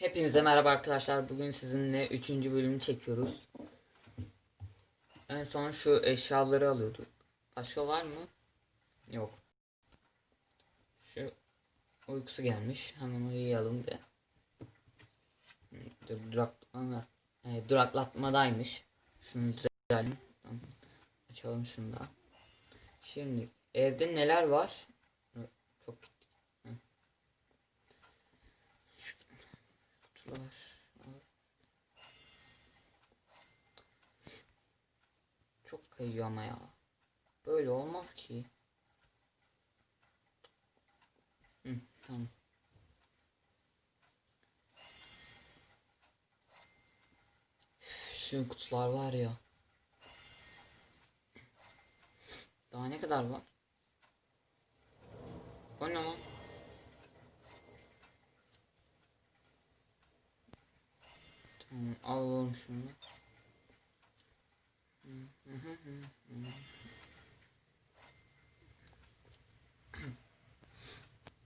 Hepinize merhaba arkadaşlar. Bugün sizinle 3. bölümü çekiyoruz. En son şu eşyaları alıyorduk. Başka var mı? Yok. Şu uykusu gelmiş. Hemen uyuyalım de. Dur, duraklama, e, duraklatmadaymış. Şunu düzeltelim. Açalım şunu da. Şimdi evde neler var? Çok kutular. Çok kayıyor ama ya. Böyle olmaz ki. Hı, tamam. Şu kutular var ya. Daha ne kadar var? O ne lan? Tamam alalım şunu.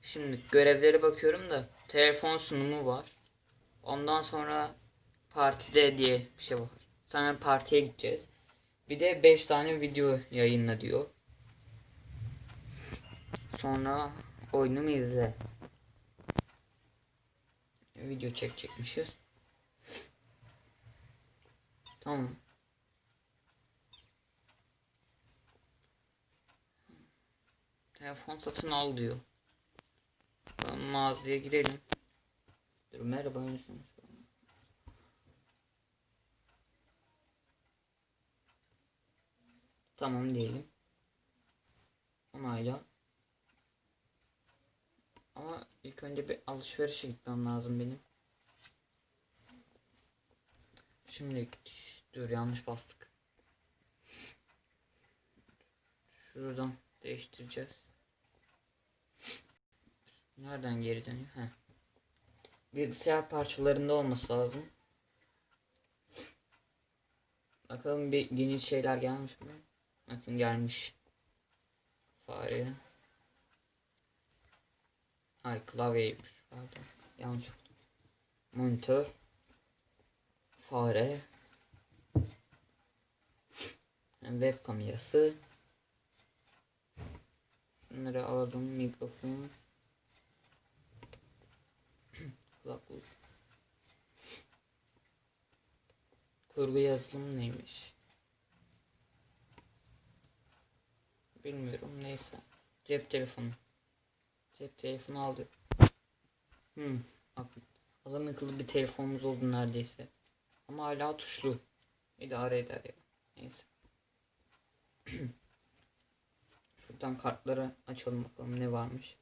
Şimdi görevlere bakıyorum da telefon sunumu var. Ondan sonra partide diye bir şey var. Sonra partiye gideceğiz. Bir de 5 tane video yayınla diyor. Sonra oyunumu izle. Video çekecekmişiz. Tamam. Telefon satın al diyor. Bakalım mağazaya girelim. Dur merhaba. Tamam diyelim. Onayla. Ama ilk önce bir alışverişe gitmem lazım benim. Şimdi dur yanlış bastık. Şuradan değiştireceğiz. Nereden geri dönüyor? Heh. Bilgisayar parçalarında olması lazım. Bakalım bir yeni şeyler gelmiş mi? Bakın gelmiş. Fare. Ay klavyeymiş. Pardon. Yanlış okudum. Monitör. Fare. Web kamerası. Şunları alalım. Mikrofon. Kulaklık. Kurgu yazılımı neymiş? Bilmiyorum neyse. Cep telefonu. Cep telefonu aldı. Hmm. Bak, adam akıllı bir telefonumuz oldu neredeyse. Ama hala tuşlu. İdare eder ya. Neyse. Şuradan kartları açalım bakalım ne varmış.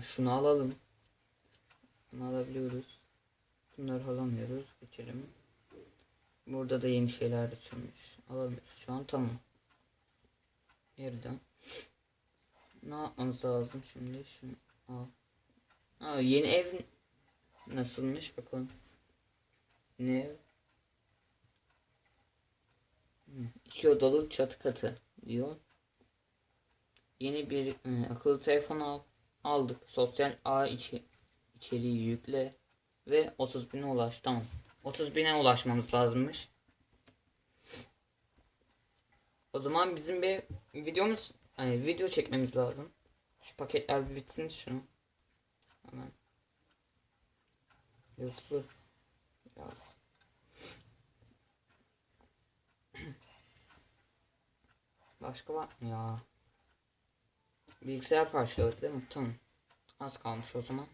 Şunu alalım. Bunu alabiliyoruz. Bunları alamıyoruz. Geçelim. Burada da yeni şeyler açılmış. Alamıyoruz. Şu an tamam. Yerden. Ne yapmamız lazım şimdi? Şunu al. Aa, yeni ev nasılmış bakalım. Ne İki odalı çatı katı diyor. Yeni bir e, akıllı telefon al, aldık. Sosyal ağ içi, içeriği yükle ve 30 bine ulaş. Tamam. 30 bine ulaşmamız lazımmış. O zaman bizim bir videomuz yani video çekmemiz lazım. Şu paketler bitsin şunu. Hemen. Hızlı. Biraz. Başka var mı ya? Bilgisayar parçaları değil mi? Tamam. Az kalmış o zaman.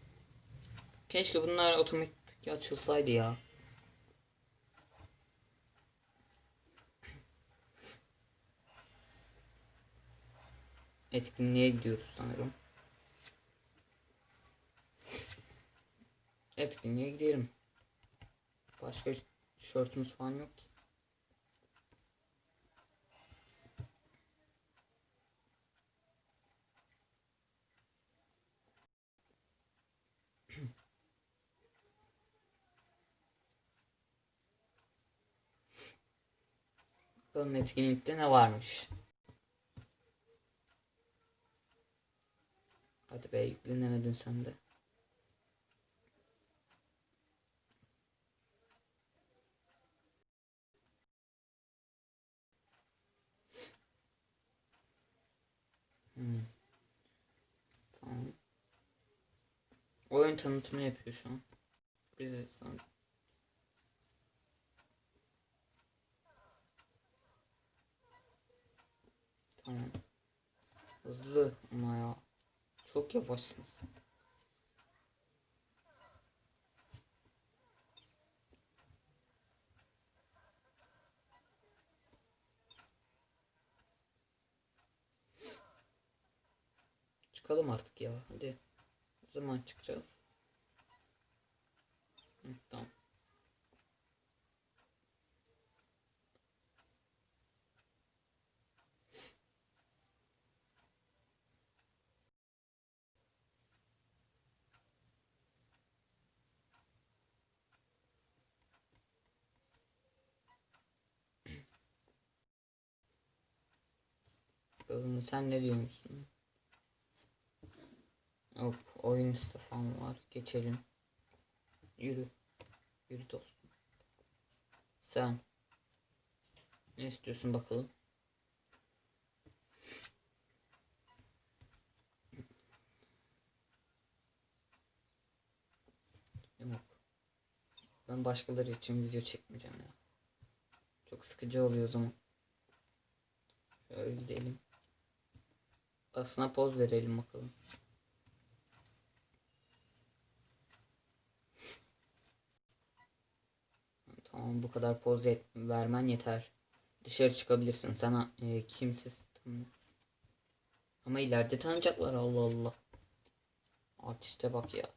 Keşke bunlar otomatik açılsaydı ya. Etkinliğe gidiyoruz sanırım. Etkinliğe gidelim. Başka tişörtümüz falan yok ki. Bakalım etkinlikte ne varmış. Hadi be yüklenemedin sen de. Hmm. Tamam. Oyun tanıtımı yapıyor şu an. Bizi sonra. Hızlı ama ya. Çok yavaşsınız. Çıkalım artık ya. Hadi. Ne zaman çıkacağız? Hı, tamam. Bakalım sen ne diyormuşsun? Yok oyun istifam var. Geçelim. Yürü. Yürü dostum. Sen. Ne istiyorsun bakalım? Yok. Ben başkaları için video çekmeyeceğim ya. Çok sıkıcı oluyor o zaman. Şöyle gidelim. Aslına poz verelim bakalım. Tamam bu kadar poz et- vermen yeter. Dışarı çıkabilirsin. Sana e, kimsiz. Ama ileride tanıyacaklar Allah Allah. Artiste bak ya.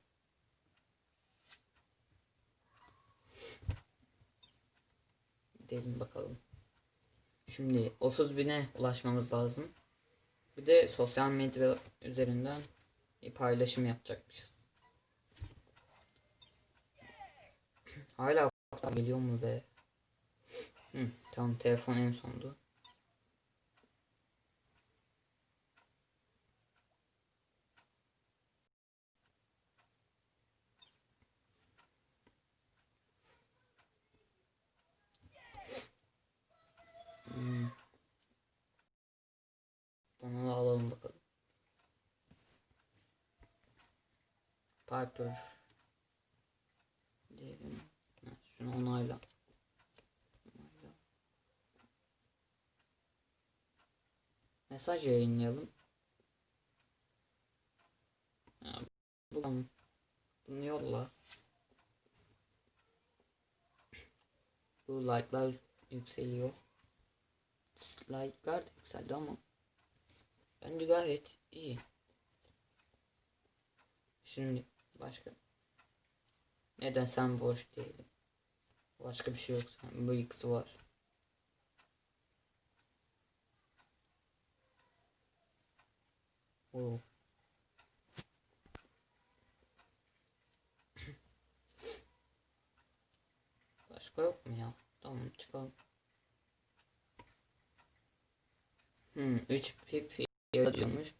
Gidelim bakalım. Şimdi 30 bine ulaşmamız lazım. Bir de sosyal medya üzerinden bir paylaşım yapacakmışız. Hala geliyor mu be? Hı, tamam telefon en sondu. Hmm. Onu da alalım bakalım. Piper. Diyelim. Şunu onayla. Onayla. Mesaj yayınlayalım. Ha, bu tamam. Bunu yolla. Bu like'lar yükseliyor. Like'lar da yükseldi ama bence gayet iyi. Şimdi başka neden sen boş değilim? Başka bir şey yok. Bu ikisi var. Oo. Başka yok mu ya? Tamam çıkalım. Hmm, 3 pip yazıyormuş.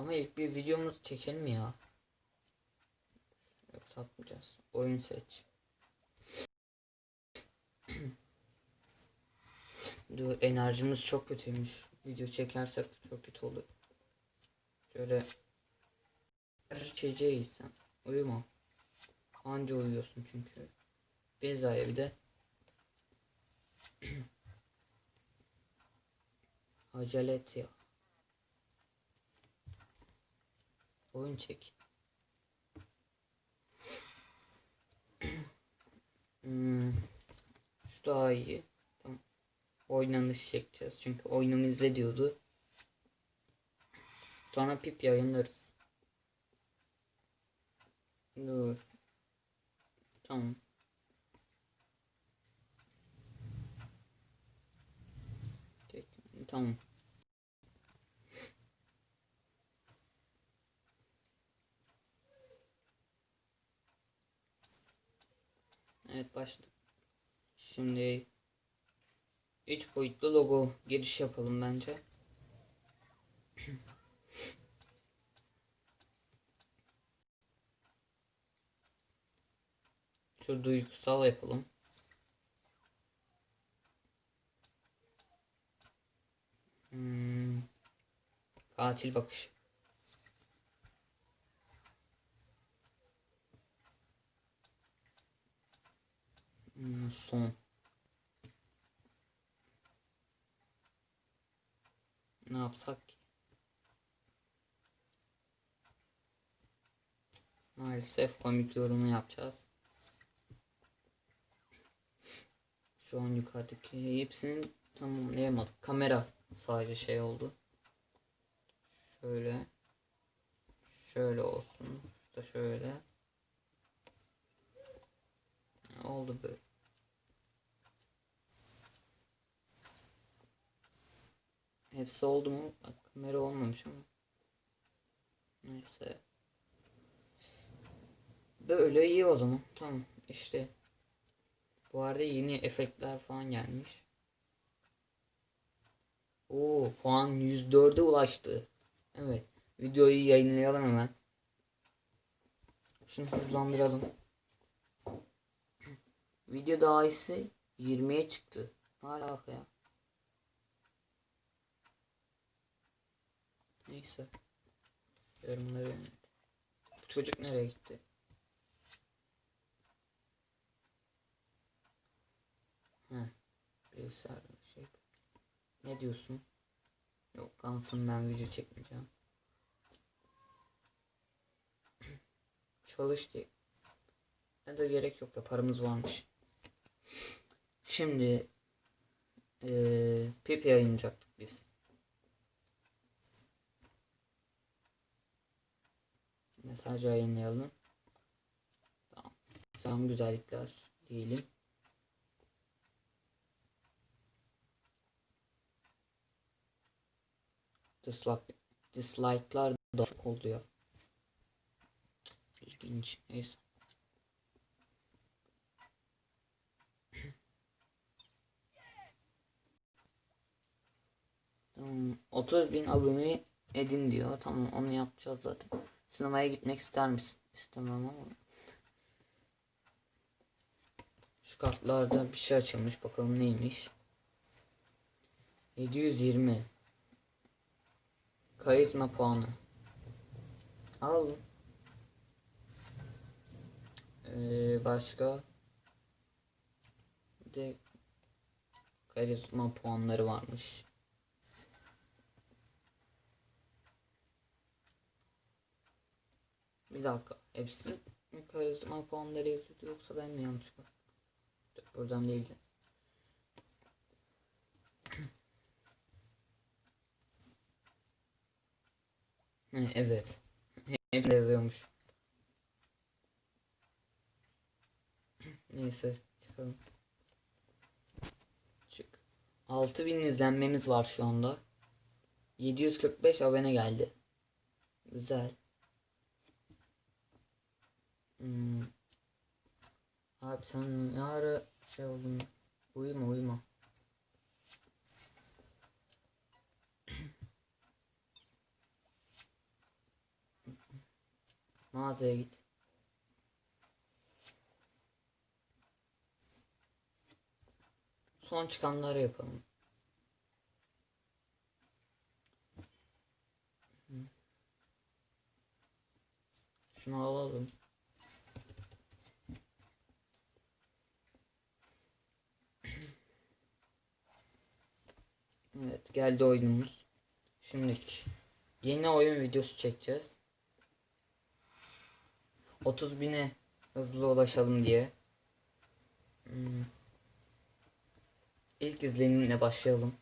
Ama ilk bir videomuz çekelim ya. Yok satmayacağız. Oyun seç. Dur enerjimiz çok kötüymüş. Video çekersek çok kötü olur. Şöyle içeceğiz sen. Uyuma. Anca uyuyorsun çünkü. Bezaya bir de acele et ya. Oyun çek. hmm. Şu daha iyi. Tamam. Oynanış çekeceğiz. Çünkü oyunumu izle diyordu. Sonra pip yayınlarız. Dur. Tamam. Tamam. Evet başladık. Şimdi 3 boyutlu logo giriş yapalım bence. Şu duygusal yapalım. Hmm. Katil bakışı. Son. Ne yapsak ki? Maalesef komik yorumu yapacağız. Şu an yukarıdaki hepsini tamamlayamadık. Kamera sadece şey oldu. Şöyle. Şöyle olsun. İşte şöyle. Oldu böyle. Hepsi oldu mu? Bak, kamera olmamış ama. Neyse. Böyle iyi o zaman. Tamam işte. Bu arada yeni efektler falan gelmiş. Oo puan 104'e ulaştı. Evet. Videoyu yayınlayalım hemen. Şunu hızlandıralım. Video daha iyisi 20'ye çıktı. Ne alaka ya? Neyse. Yorumları yönet. Bu çocuk nereye gitti? Heh. Bilgisayarda şey. Ne diyorsun? Yok kalsın ben video çekmeyeceğim. Çalış diye. Ne de gerek yok da paramız varmış. Şimdi eee Pipi yayınlayacaktık biz. Mesaj yayınlayalım. Tamam. Tamam güzellikler diyelim. Dislike, dislike'lar da çok oldu ya. İlginç. Neyse. Tamam. 30 bin abone edin diyor. Tamam onu yapacağız zaten. Sinemaya gitmek ister misin? İstemem ama. Şu kartlarda bir şey açılmış. Bakalım neymiş. 720 Karizma puanı. Al. Ee, başka de karizma puanları varmış. Bir dakika. Hepsi karizma puanları yazıyordu yoksa ben mi yanlış yaptım? Buradan değildi. Evet. Hep yazıyormuş. Neyse çıkalım. Çık. 6000 izlenmemiz var şu anda. 745 abone geldi. Güzel. Hmm. Abi sen ne ara şey oldun? Uyuma uyuma. Mağazaya git. Son çıkanları yapalım. Şunu alalım. Evet geldi oyunumuz. Şimdi yeni oyun videosu çekeceğiz. 30 bine hızlı ulaşalım diye. Hmm. İlk izlenimle başlayalım.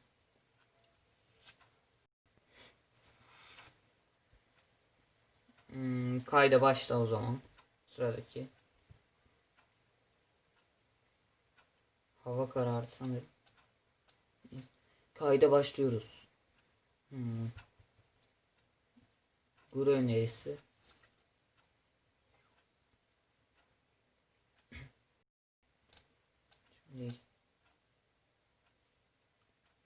Hmm, kayda başla o zaman. Sıradaki. Hava karardı sanırım. Kayda başlıyoruz. Hmm. Guru önerisi. Şimdi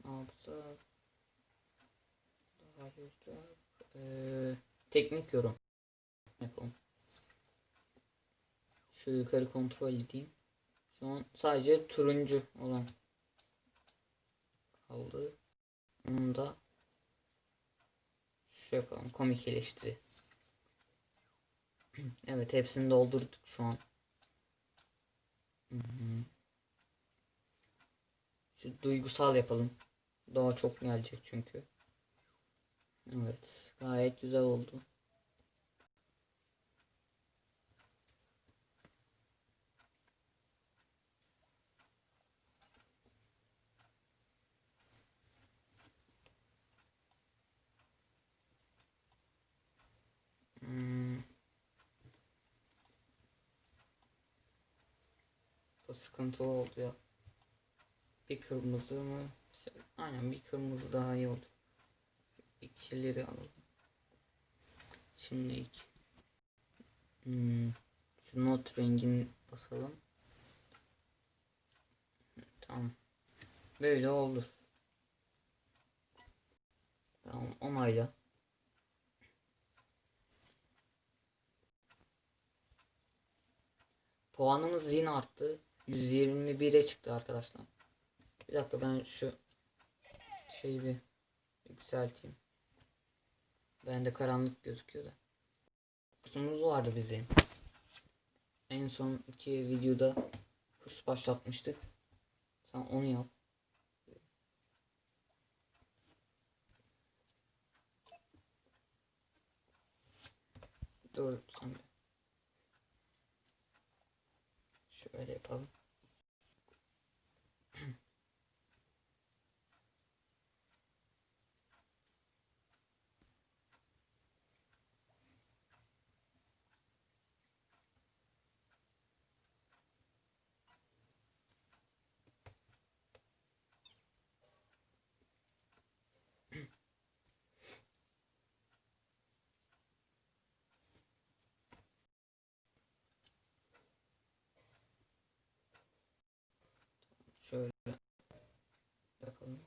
yapsak? Daha. Ee, teknik yorum yapalım. Şu yukarı kontrol edeyim. Şu an sadece turuncu olan kaldı. Onu da şu yapalım. Komik eleştiri. evet hepsini doldurduk şu an. Şu duygusal yapalım. Daha çok gelecek çünkü. Evet. Gayet güzel oldu. Hmm. Bu sıkıntı oldu ya. Bir kırmızı mı? Aynen bir kırmızı daha iyi olur. İkileri alalım. Şimdi iki. Hmm. Şu not rengini basalım. Tamam. Böyle olur. Tamam onayla. Puanımız yine arttı. 121'e çıktı arkadaşlar. Bir dakika ben şu şeyi bir yükselteyim. Bende karanlık gözüküyor da. Kursumuz vardı bizim. En son iki videoda kurs başlatmıştık. Sen onu yap. Dur sen. Şöyle yapalım. Şöyle yapalım.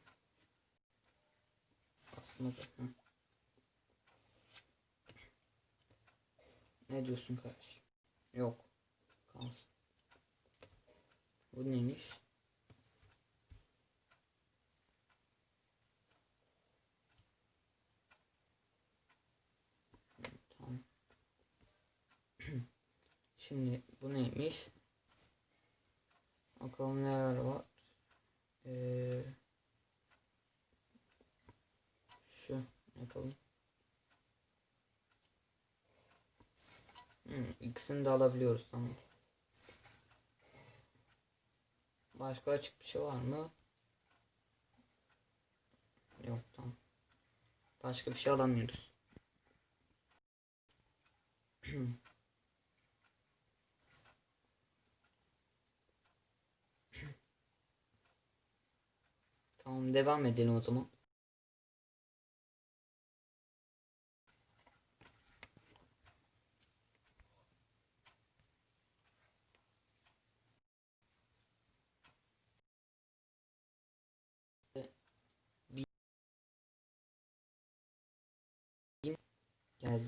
Aslında hı. Ne diyorsun kardeş? Yok. Kalsın. Bu neymiş? Tamam. Şimdi bu neymiş? Bakalım neler var. Ee, şu yapalım. Hmm, ikisini de alabiliyoruz tamam. Başka açık bir şey var mı? Yok tamam. Başka bir şey alamıyoruz. Tamam devam edelim o zaman.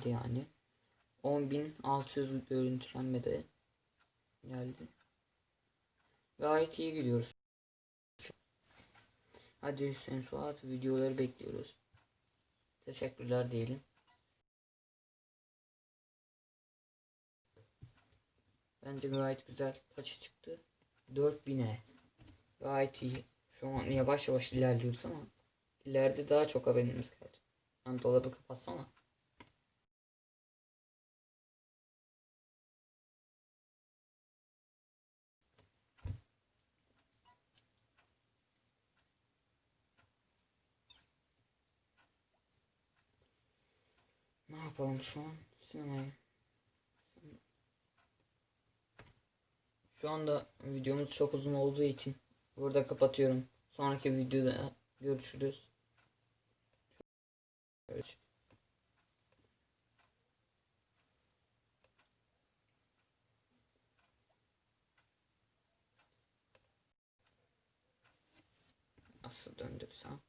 Geldi yani. 10.600 görüntülenme de geldi. Gayet iyi gidiyoruz. Hadi Hüseyin Suat videoları bekliyoruz. Teşekkürler diyelim. Bence gayet güzel. Kaçı çıktı? 4000'e. Gayet iyi. Şu an yavaş yavaş ilerliyoruz ama ileride daha çok haberimiz gelecek. Lan dolabı kapatsana. Ne yapalım şu an? Sinemaya. Şu anda videomuz çok uzun olduğu için burada kapatıyorum. Sonraki videoda görüşürüz. Evet. Nasıl döndürsem?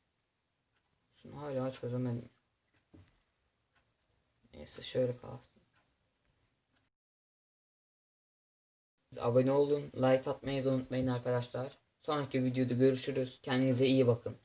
Şunu hala çözemedim. Neyse şöyle kalsın. Abone olun, like atmayı da unutmayın arkadaşlar. Sonraki videoda görüşürüz. Kendinize iyi bakın.